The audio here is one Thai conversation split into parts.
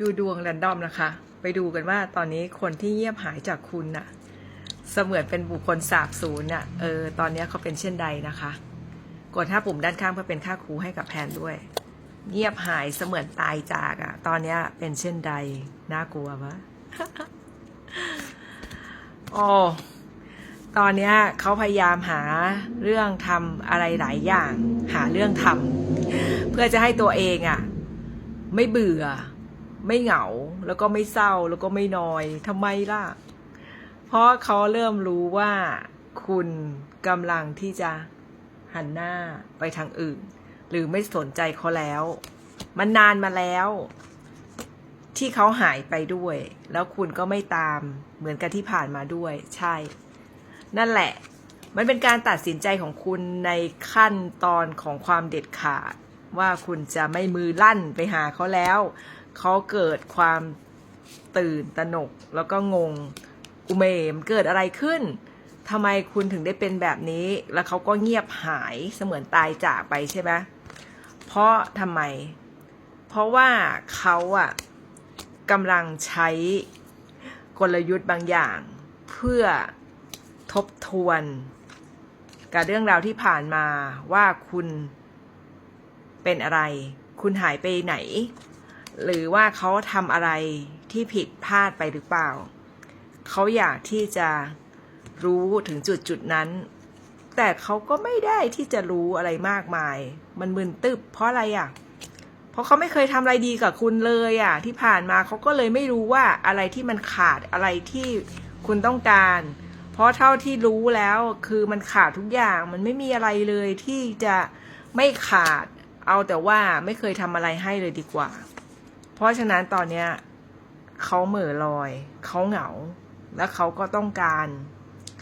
ดูดวงแรนดอมนะคะ ไปดูกันว่าตอนนี้คนที่เงียบหายจากคุณน่ะ เสมือนเป็นบุคคลสาบสูญน่ะ เออ ตอนนี้เขาเป็นเช่นใดนะคะ กดห้าปุ่มด้านข้างเพื่อเป็นค่าครูให้กับแพนด้วย เงียบหายเสมือนตายจากอะ่ะ ตอนนี้เป็นเช่นใด น่ากลัวปะโอ้ตอนนี้เขาพยายามหาเรื่องทำอะไรหลายอย่าง หาเรื่องทำเพื่อจะให้ตัวเองอะ่ะ ไม่เบื่อ ไม่เหงาแล้วก็ไม่เศร้าแล้วก็ไม่นอยทำไมล่ะ เพราะเขาเริ่มรู้ว่าคุณกำลังที่จะหันหน้าไปทางอื่น หรือไม่สนใจเขาแล้ว มันนานมาแล้ว ที่เขาหายไปด้วย แล้วคุณก็ไม่ตามเหมือนกันที่ผ่านมาด้วย ใช่ นั่นแหละ มันเป็นการตัดสินใจของคุณในขั้นตอนของความเด็ดขาดว่าคุณจะไม่มือลั่นไปหาเขาแล้ว เขาเกิดความตื่นตระหนก แล้วก็งงอุเมมเกิดอะไรขึ้นทำไมคุณถึงได้เป็นแบบนี้ แล้วเขาก็เงียบหายเสมือนตายจากไปใช่ไหมเพราะทำไม เพราะว่าเขาอะกำลังใช้กลยุทธ์บางอย่าง เพื่อทบทวน กับเรื่องราวที่ผ่านมาว่าคุณเป็นอะไร คุณหายไปไหน หรือว่าเขาทำอะไรที่ผิดพลาดไปหรือเปล่า เขาอยากที่จะรู้ถึงจุดจุดนั้น แต่เขาก็ไม่ได้ที่จะรู้อะไรมากมาย มันมึนตึบเพราะอะไรอะ เพราะเขาไม่เคยทำอะไรดีกับคุณเลยอะ ที่ผ่านมาเขาก็เลยไม่รู้ว่าอะไรที่มันขาดอะไรที่คุณต้องการ เพราะเท่าที่รู้แล้วคือมันขาดทุกอย่างมันไม่มีอะไรเลยที่จะไม่ขาด เอาแต่ว่าไม่เคยทำอะไรให้เลยดีกว่า เพราะฉะนั้นตอนเนี้ยเขาเหม่อลอย เขาเหงา แล้วเขาก็ต้องการ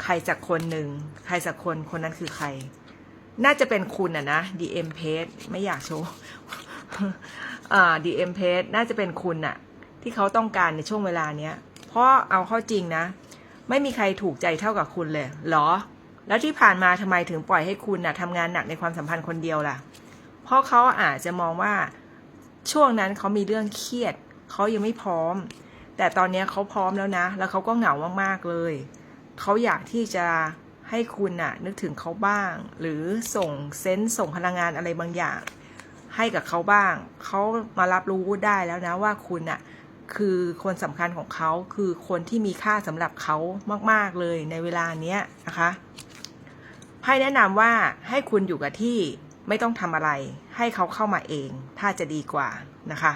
ใครสักคนหนึ่ง ใครสักคนคนนั้นคือใคร น่าจะเป็นคุณอะนะ DM page ไม่อยากโชว์อ่า DM page น่าจะเป็นคุณอะที่เขาต้องการในช่วงเวลาเนี้ย เพราะเอาเข้าจริงนะ ไม่มีใครถูกใจเท่ากับคุณเลยหรอ แล้วที่ผ่านมาทำไมถึงปล่อยให้คุณน่ะทำงานหนักในความสัมพันธ์คนเดียวล่ะ เพราะเขาอาจจะมองว่า ช่วงนั้นเขามีเรื่องเครียด เขายังไม่พร้อม แต่ตอนนี้เขาพร้อมแล้วนะ แล้วเขาก็เหงามากๆเลย เขาอยากที่จะให้คุณน่ะ นึกถึงเขาบ้าง หรือส่งเซนส์ส่งพลังงานอะไรบางอย่าง ให้กับเขาบ้าง เขามารับรู้ได้แล้วนะว่าคุณน่ะคือคนสำคัญของเขาคือคนที่มีค่าสำหรับเขามาก ๆ เลยในเวลาเนี้ยนะคะไพ่แนะนำว่าให้คุณอยู่กับที่ ไม่ต้องทำอะไร ให้เขาเข้ามาเอง ถ้าจะดีกว่านะคะ